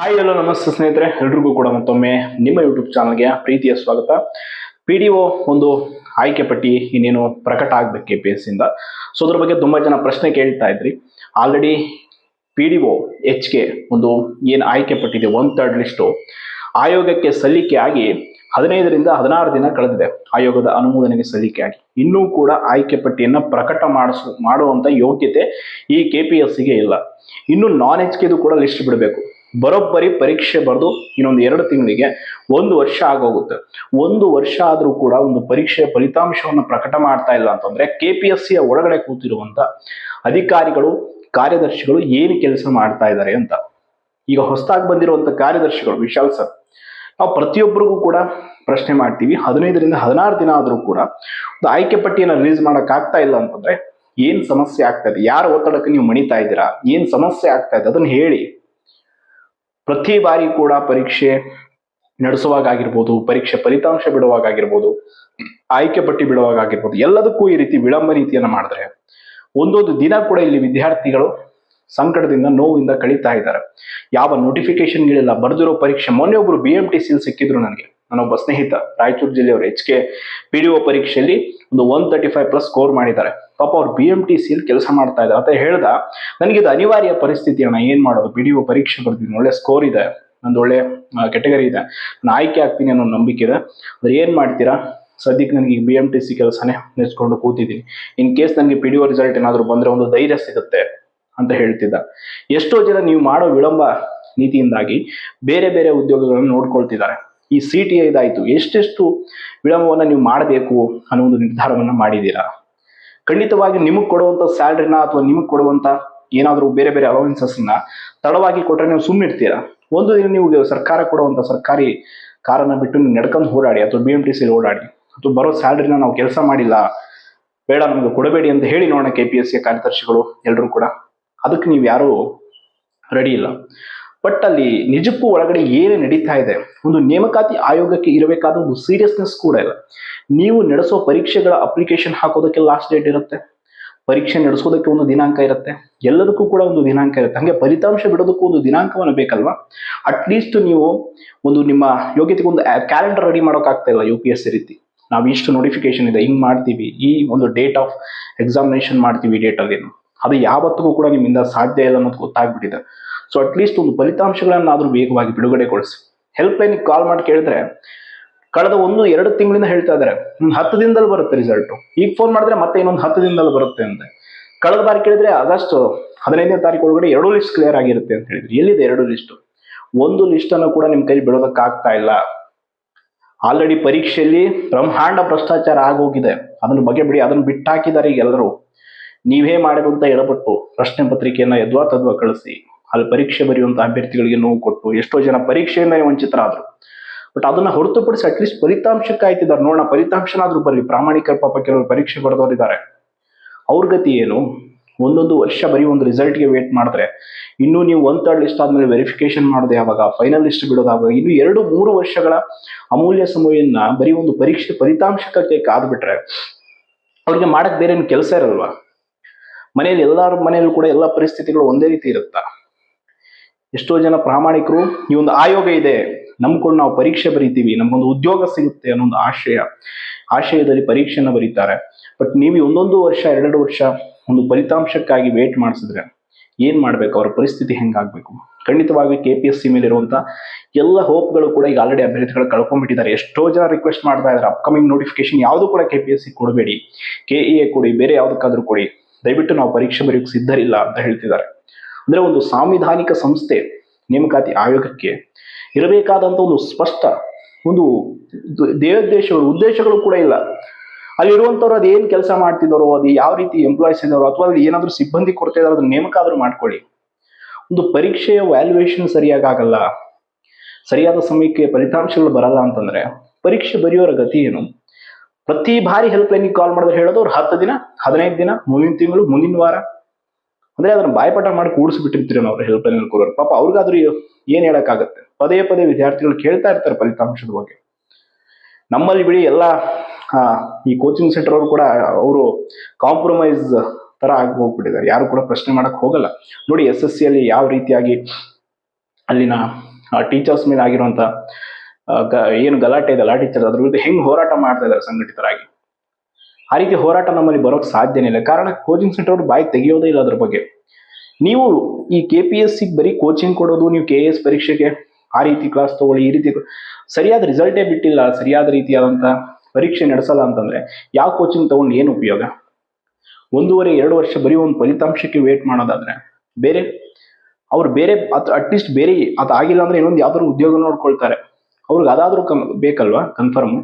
Hi ಎಲ್ಲೋ ನಮಸ್ತೆ ಸ್ನೇಹಿತರೆ. ಎಲ್ರಿಗೂ ಕೂಡ ಮತ್ತೊಮ್ಮೆ ನಿಮ್ಮ ಯೂಟ್ಯೂಬ್ ಚಾನಲ್ಗೆ ಪ್ರೀತಿಯ ಸ್ವಾಗತ. ಪಿ ಡಿ ಒ ಒಂದು ಆಯ್ಕೆ ಪಟ್ಟಿ ಇನ್ನೇನು ಪ್ರಕಟ ಆಗ್ಬೇಕು ಕೆ ಪಿ ಎಸ್ ಇಂದ. ಸೊ ಅದ್ರ ಬಗ್ಗೆ ತುಂಬಾ ಜನ ಪ್ರಶ್ನೆ ಕೇಳ್ತಾ ಇದ್ರಿ. Already P D O H K ಒಂದು ಏನು ಆಯ್ಕೆ ಪಟ್ಟಿದೆ ಒನ್ ಥರ್ಡ್ ಲಿಸ್ಟು ಆಯೋಗಕ್ಕೆ ಸಲ್ಲಿಕೆ ಆಗಿ ಹದಿನೈದರಿಂದ ಹದಿನಾರು ದಿನ ಕಳೆದಿದೆ ಆಯೋಗದ ಅನುಮೋದನೆಗೆ ಸಲ್ಲಿಕೆ ಆಗಿ. ಇನ್ನೂ ಕೂಡ ಆಯ್ಕೆ ಪಟ್ಟಿಯನ್ನು ಪ್ರಕಟ ಮಾಡಿಸ್, ಮಾಡುವಂತ ಯೋಗ್ಯತೆ ಈ ಕೆ ಪಿ ಎಸ್ಗೆ ಇಲ್ಲ. ಇನ್ನು ನಾನ್ ಎಚ್ ಕೆದು ಕೂಡ ಲಿಸ್ಟ್ ಬಿಡಬೇಕು. ಬರೋಬ್ಬರಿ ಪರೀಕ್ಷೆ ಬರೆದು ಇನ್ನೊಂದು ಎರಡು ತಿಂಗಳಿಗೆ ಒಂದು ವರ್ಷ ಆಗೋಗುತ್ತೆ. ಒಂದು ವರ್ಷ ಆದರೂ ಕೂಡ ಒಂದು ಪರೀಕ್ಷೆಯ ಫಲಿತಾಂಶವನ್ನು ಪ್ರಕಟ ಮಾಡ್ತಾ ಇಲ್ಲ ಅಂತಂದ್ರೆ ಕೆ ಪಿ ಎಸ್ ಸಿಯ ಒಳಗಡೆ ಕೂತಿರುವಂತ ಅಧಿಕಾರಿಗಳು, ಕಾರ್ಯದರ್ಶಿಗಳು ಏನು ಕೆಲಸ ಮಾಡ್ತಾ ಇದ್ದಾರೆ ಅಂತ. ಈಗ ಹೊಸದಾಗಿ ಬಂದಿರುವಂತ ಕಾರ್ಯದರ್ಶಿಗಳು ವಿಶಾಲ್ ಸರ್, ನಾವು ಪ್ರತಿಯೊಬ್ಬರಿಗೂ ಕೂಡ ಪ್ರಶ್ನೆ ಮಾಡ್ತೀವಿ. ಹದಿನೈದರಿಂದ ಹದಿನಾರು ದಿನ ಆದರೂ ಕೂಡ ಒಂದು ಆಯ್ಕೆ ಪಟ್ಟಿಯನ್ನು ರಿಲೀಸ್ ಮಾಡೋಕ್ಕಾಗ್ತಾ ಇಲ್ಲ ಅಂತಂದ್ರೆ ಏನ್ ಸಮಸ್ಯೆ ಆಗ್ತಾ ಇದೆ? ಯಾರ ಒತ್ತಡಕ್ಕೆ ನೀವು ಮಣಿತಾ ಇದ್ದೀರಾ? ಏನ್ ಸಮಸ್ಯೆ ಆಗ್ತಾ ಇದೆ? ಅದನ್ನ ಹೇಳಿ. ಪ್ರತಿ ಬಾರಿ ಕೂಡ ಪರೀಕ್ಷೆ ನಡೆಸುವಾಗ ಆಗಿರ್ಬೋದು ಪರೀಕ್ಷೆ ಫಲಿತಾಂಶ ಬಿಡುವಾಗ ಆಗಿರ್ಬೋದು ಆಯ್ಕೆ ಪಟ್ಟಿ ಬಿಡುವಾಗ ಆಗಿರ್ಬೋದು ಎಲ್ಲದಕ್ಕೂ ಈ ರೀತಿ ವಿಳಂಬ ರೀತಿಯನ್ನು ಮಾಡಿದ್ರೆ ಒಂದೊಂದು ದಿನ ಕೂಡ ಇಲ್ಲಿ ವಿದ್ಯಾರ್ಥಿಗಳು ಸಂಕಟದಿಂದ ನೋವಿಂದ ಕಳೀತಾ ಇದ್ದಾರೆ. ಯಾವ ನೋಟಿಫಿಕೇಶನ್ಗಳಿಲ್ಲ ಬರೆದಿರೋ ಪರೀಕ್ಷೆ, ಮೊನ್ನೆ ಒಬ್ರು ಬಿ ಎಂ ಟಿ ಸಿಲ್ ಸಿಕ್ಕಿದ್ರು ನನಗೆ. ನನ್ನೊಬ್ಬ ಸ್ನೇಹಿತ ರಾಯಚೂರು ಜಿಲ್ಲೆಯವರು H K P D O ಪರೀಕ್ಷೆಯಲ್ಲಿ ಒಂದು one thirty five plus score ಮಾಡಿದ್ದಾರೆ. ಪಾಪ ಅವ್ರು ಬಿ ಎಂ ಟಿ ಸಿಲ್ ಕೆಲಸ ಮಾಡ್ತಾ ಇದ್ದಾರೆ. ಅಂತ ಹೇಳ್ದ, ನನಗೆ ಇದು ಅನಿವಾರ್ಯ ಪರಿಸ್ಥಿತಿ ಅಣ್ಣ, ಏನು ಮಾಡೋದು? ಪಿ ಡಿ ಒ ಪರೀಕ್ಷೆ ಬರ್ತೀನಿ ಒಳ್ಳೆ ಸ್ಕೋರ್ ಇದೆ ಒಂದು ಒಳ್ಳೆ ಕೆಟಗರಿ ಇದೆ. ನಾನು ಆಯ್ಕೆ ಆಗ್ತೀನಿ ಅನ್ನೋ ನಂಬಿಕೆ ಇದೆ. ಅದ್ರ ಏನು ಮಾಡ್ತೀರಾ? ಸದ್ಯಕ್ಕೆ ನನಗೆ ಬಿ ಎಂ ಟಿ ಸಿ ಕೆಲಸನೇ ನೆಚ್ಕೊಂಡು ಕೂತಿದ್ದೀನಿ. ಇನ್ ಕೇಸ್ ನನಗೆ ಪಿ ಡಿ ಒ ರಿಸಲ್ಟ್ ಏನಾದರೂ ಬಂದ್ರೆ ಒಂದು ಧೈರ್ಯ ಸಿಗುತ್ತೆ, ಅಂತ ಹೇಳ್ತಿದ್ದ. ಎಷ್ಟೋ ಜನ ನೀವು ಮಾಡೋ ವಿಳಂಬ ನೀತಿಯಿಂದಾಗಿ ಬೇರೆ ಬೇರೆ ಉದ್ಯೋಗಗಳನ್ನು ನೋಡ್ಕೊಳ್ತಿದ್ದಾರೆ. ಈ ಸಿ ಟಿ ಐದಾಯಿತು ಎಷ್ಟೆಷ್ಟು ವಿಳಂಬವನ್ನು ನೀವು ಮಾಡಬೇಕು ಅನ್ನೋ ಒಂದು ನಿರ್ಧಾರವನ್ನು ಮಾಡಿದ್ದೀರಾ? ಖಂಡಿತವಾಗಿ ನಿಮಗೆ ಕೊಡುವಂಥ ಸ್ಯಾಲ್ರಿನ ಅಥವಾ ನಿಮಗೆ ಕೊಡುವಂಥ ಏನಾದರೂ ಬೇರೆ ಬೇರೆ ಅಲೋವೆನ್ಸಸ್ನ ತಡವಾಗಿ ಕೊಟ್ಟರೆ ನೀವು ಸುಮ್ಮನಿರ್ತೀರಾ ಒಂದು ದಿನ ನೀವು ಸರ್ಕಾರ ಕೊಡುವಂಥ ಸರ್ಕಾರಿ ಕಾರನ್ನು ಬಿಟ್ಟು ನೀವು ನಡ್ಕೊಂಡು ಓಡಾಡಿ ಅಥವಾ ಬಿ ಎಂ ಟಿ ಸಿಲಿ ಓಡಾಡಿ ಅಥವಾ ಬರೋ ಸ್ಯಾಲ್ರಿನ ನಾವು ಕೆಲಸ ಮಾಡಿಲ್ಲ, ಬೇಡ ನಮಗೆ ಕೊಡಬೇಡಿ ಅಂತ ಹೇಳಿ ನೋಡೋಣ ಕೆ ಪಿ ಎಸ್ ಸಿ ಕಾರ್ಯದರ್ಶಿಗಳು ಎಲ್ಲರೂ ಕೂಡ. ಅದಕ್ಕೆ ನೀವು ಯಾರೂ ರೆಡಿ ಇಲ್ಲ. ಬಟ್ ಅಲ್ಲಿ ನಿಜಕ್ಕೂ ಒಳಗಡೆ ಏನು ನಡೀತಾ ಇದೆ, ಒಂದು ನೇಮಕಾತಿ ಆಯೋಗಕ್ಕೆ ಇರಬೇಕಾದ ಒಂದು ಸೀರಿಯಸ್ನೆಸ್ ಕೂಡ ಇಲ್ಲ. ನೀವು ನಡೆಸೋ ಪರೀಕ್ಷೆಗಳ ಅಪ್ಲಿಕೇಶನ್ ಹಾಕೋದಕ್ಕೆ ಲಾಸ್ಟ್ ಡೇಟ್ ಇರುತ್ತೆ, ಪರೀಕ್ಷೆ ನಡೆಸೋದಕ್ಕೆ ಒಂದು ದಿನಾಂಕ ಇರುತ್ತೆ, ಎಲ್ಲದಕ್ಕೂ ಕೂಡ ಒಂದು ದಿನಾಂಕ ಇರುತ್ತೆ. ಹಾಗೆ ಫಲಿತಾಂಶ ಬಿಡೋದಕ್ಕೂ ಒಂದು ದಿನಾಂಕವನ್ನು ಬೇಕಲ್ವಾ? ಅಟ್ಲೀಸ್ಟ್ ನೀವು ಒಂದು ನಿಮ್ಮ ಯೋಗ್ಯತೆಗೆ ಒಂದು ಕ್ಯಾಲೆಂಡರ್ ರೆಡಿ ಮಾಡೋಕ್ಕಾಗ್ತಾ ಇಲ್ಲ ಯು ಪಿ ಎಸ್ ಸಿ ರೀತಿ. ನಾವು ಇಷ್ಟು ನೋಟಿಫಿಕೇಶನ್ ಇದೆ, ಹಿಂಗೆ ಮಾಡ್ತೀವಿ, ಈ ಒಂದು ಡೇಟ್ ಆಫ್ ಎಕ್ಸಾಮಿನೇಷನ್ ಮಾಡ್ತೀವಿ ಡೇಟ್ ಅಲ್ಲಿ ಅದು ಯಾವತ್ತಿಗೂ ಕೂಡ ನಿಮ್ಮಿಂದ ಸಾಧ್ಯ ಇಲ್ಲ ಅನ್ನೋದು ಗೊತ್ತಾಗ್ಬಿಟ್ಟಿದೆ. ಸೊ ಅಟ್ಲೀಸ್ಟ್ ಒಂದು ಫಲಿತಾಂಶಗಳನ್ನಾದರೂ ವೇಗವಾಗಿ ಬಿಡುಗಡೆಗೊಳಿಸಿ. ಹೆಲ್ಪ್ ಲೈನ್ ಕಾಲ್ ಮಾಡಿ ಕೇಳಿದ್ರೆ, ಕಳೆದ ಒಂದು, ಎರಡು ತಿಂಗಳಿಂದ ಹೇಳ್ತಾ ಇದ್ದಾರೆ ಹತ್ತು ದಿನದಲ್ಲಿ ಬರುತ್ತೆ ರಿಸಲ್ಟ್ ಈಗ ಫೋನ್ ಮಾಡಿದ್ರೆ ಮತ್ತೆ ಇನ್ನೊಂದು ಹತ್ತು ದಿನದಲ್ಲಿ ಬರುತ್ತೆ ಅಂತ ಕಳೆದ ಬಾರಿ ಕೇಳಿದ್ರೆ ಆಗಸ್ಟ್ ಹದಿನೈದನೇ ತಾರೀಕು ಒಳಗಡೆ ಎರಡು ಲಿಸ್ಟ್ ಕ್ಲಿಯರ್ ಆಗಿರುತ್ತೆ ಅಂತ ಹೇಳಿದ್ರು. ಎಲ್ಲಿದೆ ಎರಡು ಲಿಸ್ಟ್ ಒಂದು ಲಿಸ್ಟ್ ಅನ್ನು ಕೂಡ ನಿಮ್ ಕೈ ಬಿಡೋದಕ್ಕಾಗ್ತಾ ಇಲ್ಲ. ಆಲ್ರೆಡಿ ಪರೀಕ್ಷೆಯಲ್ಲಿ ಬ್ರಹ್ಮಾಂಡ ಭ್ರಷ್ಟಾಚಾರ ಆಗೋಗಿದೆ. ಅದನ್ನ ಬಗೆ ಬಿಡಿ ಅದನ್ನ ಬಿಟ್ಟಾಕಿದ್ದಾರೆ ಈಗ ಎಲ್ಲರೂ. ನೀವೇ ಮಾಡಿದಂತ ಎಡಪಟ್ಟು ಪ್ರಶ್ನೆ ಪತ್ರಿಕೆಯನ್ನ ಎದ್ವಾ ತದ್ವಾ ಕಳಿಸಿ. ಅಲ್ಲಿ ಪರೀಕ್ಷೆ ಬರೆಯುವಂತ ಅಭ್ಯರ್ಥಿಗಳಿಗೆ ನೋವು ಕೊಟ್ಟು ಎಷ್ಟೋ ಜನ ಪರೀಕ್ಷೆಯಿಂದ ವಂಚಿತರಾದ್ರು. ಬಟ್ ಅದನ್ನ ಹೊರತುಪಡಿಸಿ ಅಟ್ಲೀಸ್ಟ್ ಫಲಿತಾಂಶಕ್ಕೆ ಆಯ್ತಿದ್ದಾರೆ ನೋಡೋಣ, ಫಲಿತಾಂಶನಾದ್ರೂ ಬರಲಿ. ಪ್ರಾಮಾಣಿಕ ಪಾಪ ಕೆಲವರು ಪರೀಕ್ಷೆ ಬರೆದವರಿದ್ದಾರೆ. ಅವ್ರ ಗತಿ ಏನು? ಒಂದೊಂದು ವರ್ಷ ಬರೀ ಒಂದು ರಿಸಲ್ಟ್ಗೆ ವೇಟ್ ಮಾಡಿದ್ರೆ ಇನ್ನು ನೀವು ಒನ್ ಥರ್ಡ್ ಲಿಸ್ಟ್ ಆದ್ಮೇಲೆ ವೆರಿಫಿಕೇಶನ್ ಮಾಡೋದು ಯಾವಾಗ ಫೈನಲ್ ಲಿಸ್ಟ್ ಬಿಡೋದು ಯಾವಾಗ ಇನ್ನು ಎರಡು, ಮೂರು ವರ್ಷಗಳ ಅಮೂಲ್ಯ ಸಮಯವನ್ನ ಬರೀ ಒಂದು ಪರೀಕ್ಷೆ ಫಲಿತಾಂಶಕ್ಕೆ ಕಾದ್ಬಿಟ್ರೆ ಅವ್ರಿಗೆ ಮಾಡಕ್ ಬೇರೆ ಕೆಲಸ ಇರಲ್ವಾ? ಮನೆಯಲ್ಲಿ ಎಲ್ಲರ, ಮನೆಯಲ್ಲೂ ಕೂಡ ಎಲ್ಲ ಪರಿಸ್ಥಿತಿಗಳು ಒಂದೇ ರೀತಿ ಇರುತ್ತಾ? ಎಷ್ಟೋ ಜನ ಪ್ರಾಮಾಣಿಕರು, ಈ ಒಂದು ಆಯೋಗ ಇದೆ ನಂಬ್ಕೊಂಡು ನಾವು ಪರೀಕ್ಷೆ ಬರೀತೀವಿ, ನಮ್ಗೊಂದು ಉದ್ಯೋಗ ಸಿಗುತ್ತೆ ಅನ್ನೋ ಒಂದು ಆಶಯ. ಆಶಯದಲ್ಲಿ ಪರೀಕ್ಷೆನ ಬರೀತಾರೆ. ಬಟ್ ನೀವು ಒಂದೊಂದು ವರ್ಷ, ಎರಡು ವರ್ಷ ಒಂದು ಫಲಿತಾಂಶಕ್ಕಾಗಿ ವೇಟ್ ಮಾಡಿಸಿದ್ರೆ ಏನ್ ಮಾಡ್ಬೇಕು? ಅವರ ಪರಿಸ್ಥಿತಿ ಹೆಂಗಾಗ್ಬೇಕು? ಖಂಡಿತವಾಗಿ ಕೆ ಪಿ ಎಸ್ ಸಿ ಮೇಲೆ ಇರುವಂತ ಎಲ್ಲ ಹೋಪ್ಗಳು ಕೂಡ ಈಗ ಆಲ್ರೆಡಿ ಅಭ್ಯರ್ಥಿಗಳು ಕಳ್ಕೊಂಡ್ಬಿಟ್ಟಿದ್ದಾರೆ. ಎಷ್ಟೋ ಜನ ರಿಕ್ವೆಸ್ಟ್ ಮಾಡ್ತಾ ಇದ್ದಾರೆ. ಅಪ್ಕಮಿಂಗ್ ನೋಟಿಫಿಕೇಶನ್ ಯಾವುದು ಕೂಡ ಕೆ ಪಿ ಎಸ್ ಸಿ ಕೊಡಬೇಡಿ. ಕೆ ಇ ಎ ಕೊಡಿ, ಬೇರೆ ಯಾವ್ದಕ್ಕಾದ್ರೂ ಕೊಡಿ. ದಯವಿಟ್ಟು ನಾವು ಪರೀಕ್ಷೆ ಬರೆಯೋಕೆ ಸಿದ್ಧರಿಲ್ಲ ಅಂತ ಹೇಳ್ತಿದ್ದಾರೆ. ಅಂದ್ರೆ ಒಂದು ಸಾಂವಿಧಾನಿಕ ಸಂಸ್ಥೆ ನೇಮಕಾತಿ ಆಯೋಗಕ್ಕೆ ಇರಬೇಕಾದಂತ ಒಂದು ಸ್ಪಷ್ಟ ಒಂದು ದೇವೋದ್ದೇಶಗಳು ಉದ್ದೇಶಗಳು ಕೂಡ ಇಲ್ಲ. ಅಲ್ಲಿರುವಂತವ್ರು ಅದೇನು ಕೆಲಸ ಮಾಡ್ತಿದ್ದಾರೋ ಅದು ಯಾವ ರೀತಿ ಎಂಪ್ಲಾಯ್ಸ್ ಇದ್ದಾರೋ ಅಥವಾ ಅಲ್ಲಿ ಏನಾದ್ರು ಸಿಬ್ಬಂದಿ ಕೊಡ್ತಾ ಇದಾರೋ, ಅದನ್ನ ನೇಮಕ ಆದ್ರೂ ಮಾಡ್ಕೊಳ್ಳಿ. ಒಂದು ಪರೀಕ್ಷೆಯ ವ್ಯಾಲ್ಯೂಯೇಷನ್ ಸರಿಯಾಗಿ ಆಗಲ್ಲ. ಸರಿಯಾದ ಸಮಯಕ್ಕೆ ಫಲಿತಾಂಶಗಳು ಬರಲ್ಲ ಅಂತಂದ್ರೆ ಪರೀಕ್ಷೆ ಬರೆಯೋರ ಗತಿ ಏನು? ಪ್ರತಿ ಬಾರಿ ಹೆಲ್ಪ್ ಲೈನ್ಗೆ ಕಾಲ್ ಮಾಡಿದ್ರೆ ಹೇಳೋದು ಅವ್ರು ಹತ್ತು ದಿನ, ಹದಿನೈದು ದಿನ, ಮುಂದಿನ ತಿಂಗಳು, ಮುಂದಿನ ವಾರ. ಅಂದ್ರೆ ಅದನ್ನ ಬಾಯ್ಪಾಠ ಮಾಡಿ ಕೂಡಿಸ್ಬಿಟ್ಟಿರ್ತೀರಿ ನಾವು ಹೆಲ್ಪ್ ಅಲ್ಲಿ ಕೂರೋರು ಪಾಪ ಅವ್ರಿಗಾದ್ರೂ ಏನ್ ಹೇಳಕ್ಕಾಗತ್ತೆ? ಪದೇ ಪದೇ ವಿದ್ಯಾರ್ಥಿಗಳು ಕೇಳ್ತಾ ಇರ್ತಾರೆ ಫಲಿತಾಂಶದ ಬಗ್ಗೆ. ನಮ್ಮಲ್ಲಿ ಬಿಡಿ ಎಲ್ಲ ಈ ಕೋಚಿಂಗ್ ಸೆಂಟರ್ ಅವರು ಕೂಡ, ಅವರು ಕಾಂಪ್ರಮೈಸ್ ತರ ಆಗಿ ಹೋಗ್ಬಿಟ್ಟಿದ್ದಾರೆ. ಯಾರು ಕೂಡ ಪ್ರಶ್ನೆ ಮಾಡಕ್ ಹೋಗಲ್ಲ. ನೋಡಿ ಎಸ್ ಎಸ್ ಸಿ ಅಲ್ಲಿ ಯಾವ ರೀತಿಯಾಗಿ ಅಲ್ಲಿನ ಟೀಚರ್ಸ್ ಮೇಲೆ ಆಗಿರುವಂತ ಏನು ಗಲಾಟೆ ಇದೆಲ್ಲ ಟೀಚರ್ ಅದ್ರ ವಿರುದ್ಧ ಹೆಂಗ್ ಹೋರಾಟ ಮಾಡ್ತಾ ಇದ್ದಾರೆ ಸಂಘಟಿತರಾಗಿ? ಆ ರೀತಿ ಹೋರಾಟ ನಮ್ಮಲ್ಲಿ ಬರೋಕ್ ಸಾಧ್ಯನೇ ಇಲ್ಲ. ಕಾರಣ ಕೋಚಿಂಗ್ ಸೆಂಟರ್ ಅವರು ಬಾಯಿ ತೆಗೆಯೋದೇ ಇಲ್ಲ ಅದ್ರ ಬಗ್ಗೆ. ನೀವು ಈ ಕೆ ಪಿ ಎಸ್ ಸಿಗೆ ಬರೀ ಕೋಚಿಂಗ್ ಕೊಡೋದು, ನೀವು ಕೆ ಎಸ್ ಪರೀಕ್ಷೆಗೆ ಆ ರೀತಿ ಕ್ಲಾಸ್ ತಗೊಳ್ಳಿ, ಈ ರೀತಿ ಸರಿಯಾದ ರಿಸಲ್ಟೇ ಬಿಟ್ಟಿಲ್ಲ, ಸರಿಯಾದ ರೀತಿಯಾದಂತ ಪರೀಕ್ಷೆ ನಡೆಸಲ್ಲ ಅಂತಂದ್ರೆ ಯಾವ ಕೋಚಿಂಗ್ ತಗೊಂಡು ಏನು ಉಪಯೋಗ? ಒಂದೂವರೆ, ಎರಡು ವರ್ಷ ಬರೀ ಒಂದು ಫಲಿತಾಂಶಕ್ಕೆ ವೇಟ್ ಮಾಡೋದಾದ್ರೆ ಬೇರೆ, ಅವ್ರು ಬೇರೆ ಅಟ್ಲೀಸ್ಟ್ ಬೇರೆ ಅದು ಆಗಿಲ್ಲ ಅಂದ್ರೆ ಇನ್ನೊಂದು ಯಾವ್ದಾದ್ರು ಉದ್ಯೋಗ ನೋಡ್ಕೊಳ್ತಾರೆ. ಅವ್ರಿಗೆ ಅದಾದ್ರೂ ಕಮ್ ಬೇಕಲ್ವಾ? ಕನ್ಫರ್ಮ್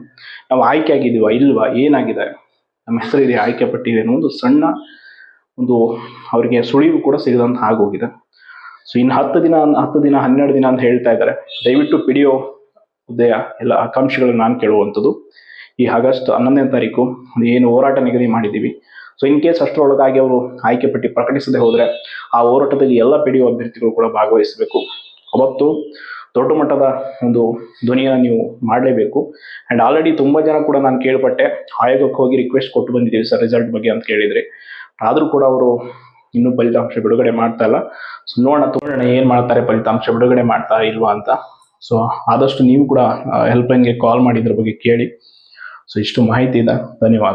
ನಾವು ಆಯ್ಕೆ ಆಗಿದೀವಾ, ಇಲ್ವಾ? ಏನಾಗಿದೆ? ನಮ್ಮ ಹೆಸರಿದೆ, ಆಯ್ಕೆ ಪಟ್ಟಿದೆ ಅನ್ನೋ ಒಂದು ಸಣ್ಣ ಒಂದು ಅವರಿಗೆ ಸುಳಿವು ಕೂಡ ಸಿಗದಂತ ಆಗೋಗಿದೆ. ಸೊ ಇನ್ನು ಹತ್ತು ದಿನ ಹತ್ತು ದಿನ, ಹನ್ನೆರಡು ದಿನ ಅಂತ ಹೇಳ್ತಾ ಇದ್ದಾರೆ. ದಯವಿಟ್ಟು ಪಿ ಡಿ ಹುದ್ದೆಯ ಎಲ್ಲ ಆಕಾಂಕ್ಷೆಗಳನ್ನು ನಾನು ಕೇಳುವಂಥದ್ದು. ಈ ಆಗಸ್ಟ್ ಹನ್ನೊಂದನೇ ತಾರೀಕು ಏನು ಹೋರಾಟ ನಿಗದಿ ಮಾಡಿದ್ದೀವಿ. ಸೊ ಇನ್ ಕೇಸ್ ಅಷ್ಟರೊಳಗಾಗಿ ಅವರು ಆಯ್ಕೆ ಪಟ್ಟಿ ಪ್ರಕಟಿಸದೆ ಹೋದ್ರೆ ಆ ಹೋರಾಟದಲ್ಲಿ ಎಲ್ಲ ಪಿ ಡಿ ಅಭ್ಯರ್ಥಿಗಳು ಕೂಡ ಭಾಗವಹಿಸಬೇಕು. ಅವತ್ತು ದೊಡ್ಡ ಮಟ್ಟದ ಒಂದು ಧ್ವನಿಯನ್ನು ನೀವು ಮಾಡಲೇಬೇಕು. ಆ್ಯಂಡ್ ಆಲ್ರೆಡಿ ತುಂಬ ಜನ ಕೂಡ ನಾನು ಕೇಳ್ಪಟ್ಟೆ, ಆಯೋಗಕ್ಕೆ ಹೋಗಿ ರಿಕ್ವೆಸ್ಟ್ ಕೊಟ್ಟು ಬಂದಿದ್ದೀವಿ ಸರ್ ರಿಸಲ್ಟ್ ಬಗ್ಗೆ ಅಂತ ಕೇಳಿದ್ರಿ. ಆದರೂ ಕೂಡ ಅವರು ಇನ್ನೂ ಫಲಿತಾಂಶ ಬಿಡುಗಡೆ ಮಾಡ್ತಾ ಇಲ್ಲ. ಸೊ ನೋಡೋಣ ತೋರೋಣ ಏನು ಮಾಡ್ತಾರೆ, ಫಲಿತಾಂಶ ಬಿಡುಗಡೆ ಮಾಡ್ತಾ ಇಲ್ವಾ ಅಂತ. ಸೊ ಆದಷ್ಟು ನೀವು ಕೂಡ ಹೆಲ್ಪ್ ಲೈನ್ಗೆ ಕಾಲ್ ಮಾಡಿದ್ರ ಬಗ್ಗೆ ಕೇಳಿ. ಸೊ ಇಷ್ಟು ಮಾಹಿತಿ ಇದೆ. ಧನ್ಯವಾದ.